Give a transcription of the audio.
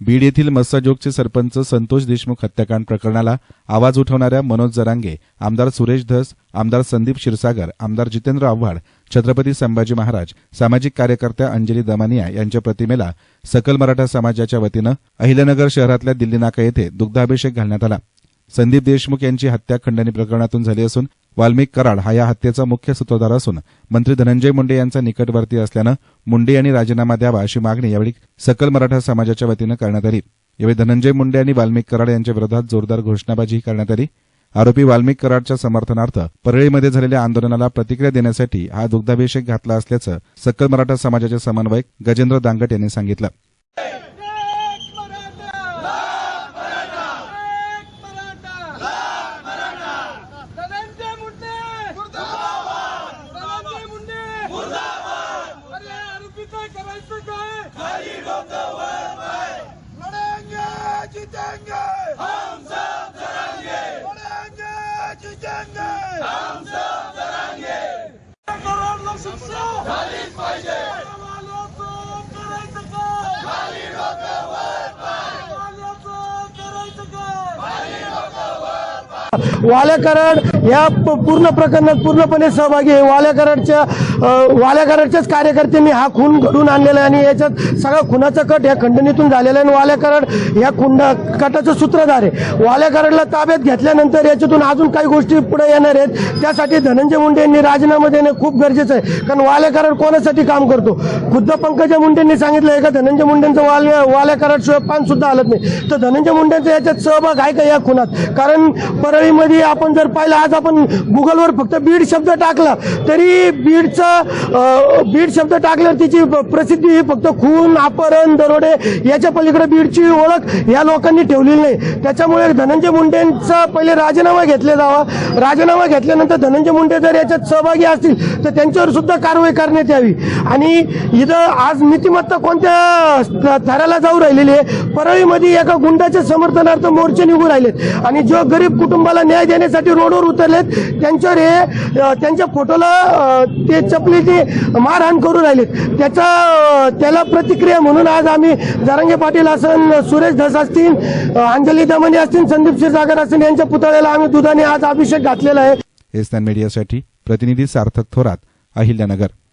बीड येथील मस्साजोगचे सरपंच संतोष देशमुख हत्याकांड प्रकरणाला आवाज उठवणाऱ्या मनोज जरांगे आमदार सुरेश धस आमदार संदीप क्षीरसागर आमदार जितेंद्र आव्हाड छत्रपती संभाजी महाराज सामाजिक कार्यकर्त्या अंजली दमानिया यांच्या प्रतिमेला सकल मराठा समाजाच्या वतीनं अहिल्यानगर शहरातल्या दिल्ली नाका येथे दुग्धाभिषेक घालण्यात आला. संदीप देशमुख यांची हत्या खंडणी प्रकरणातून झाली असून वाल्मिक कराड हा या हत्येचा मुख्य सूत्रधार असून मंत्री धनंजय मुंडे यांचा निकटवर्ती असल्यानं मुंडे यांनी राजीनामा द्यावा अशी मागणी यावेळी सकल मराठा समाजाच्या वतीनं करण्यात आली. यावेळी धनंजय मुंडे आणि वाल्मिक कराड यांच्या विरोधात जोरदार घोषणाबाजी करण्यात आली. आरोपी वाल्मिक कराडच्या समर्थनार्थ परळीमध्ये झालेल्या आंदोलनाला प्रतिक्रिया देण्यासाठी हा दुग्धाभिषेक घातला असल्याचं सकल मराठा समाजाचे समन्वयक गजेंद्र दांगट यांनी सांगितलं एक मराठा एक मराठा धनंजय मुंडे धनंजय मुंडे अरे आरोपी काय करायचं काय लढेंगे जीतेंगे हम सब लढेंगे जीतेंगे हम सब लढेंगे कराडला शिक्षा झालीच पाहिजे वाल्या कराड या प- पूर्ण प्रकरणात पूर्णपणे सहभागी आहे. वाल्या कराडच्या वाल्या कराडच्याच कार्यकर्त्यांनी हा खून घडून आणलेला आहे आणि याच्यात सगळा खुनाचा कट या खंडणीतून झालेला आहे. आणि वाल्या कराड या खुंड कटाचं सूत्रधार आहे. वाल्या कराडला ताब्यात घेतल्यानंतर याच्यातून अजून काही गोष्टी पुढे येणार आहेत. त्यासाठी धनंजय मुंडे यांनी राजीनामा देणं खूप गरजेचं आहे. कारण वाल्या कराड कोणासाठी काम करतो? खुद्द पंकजा मुंडेंनी सांगितलं आहे का? धनंजय मुंडेंचं वाल वाल्या कराड शिवाय पान सुद्धा हलत नाही. तर धनंजय मुंडेंचा याच्यात सहभाग आहे का या खुनात? कारण परळीमध्ये आपण जर पाहिलं आज आपण गुगलवर फक्त बीड शब्द टाकला तरी बीडचं बीड शब्द टाकल्यावर तिची प्रसिद्धी ही फक्त खून अपहरण दरोडे याच्या पलीकडे बीडची ओळख या लोकांनी ठेवलेली नाही. त्याच्यामुळे धनंजय मुंडेंचा पहिले राजीनामा घेतला जावा. राजीनामा घेतल्यानंतर धनंजय मुंडे जर याच्यात सहभागी असतील तर त्यांच्यावर सुद्धा कारवाई करण्यात यावी. आणि इथं आज नीतिमत्ता कोणत्या थराला जाऊ राहिलेली आहे? परळीमध्ये एका गुंडाच्या समर्थनार्थ मोर्चे निघू राहिलेत. आणि जो गरीब कुटुंब कुटुंबाला न्याय देण्यासाठी रोडवर उतरलेत. त्यांच्यावर हे त्यांच्या फोटोला ते चपलीची मारहाण करू राहिलेत. त्याचा त्याला प्रतिक्रिया म्हणून आज आम्ही जरांगे पाटील असन सुरेश धस असतील अंजली दमनी असतील संदीप क्षीरसागर असतील यांच्या पुतळ्याला आम्ही दुधाने आज अभिषेक घातलेला आहे. मीडियासाठी प्रतिनिधी सार्थक थोरात अहिल्यानगर.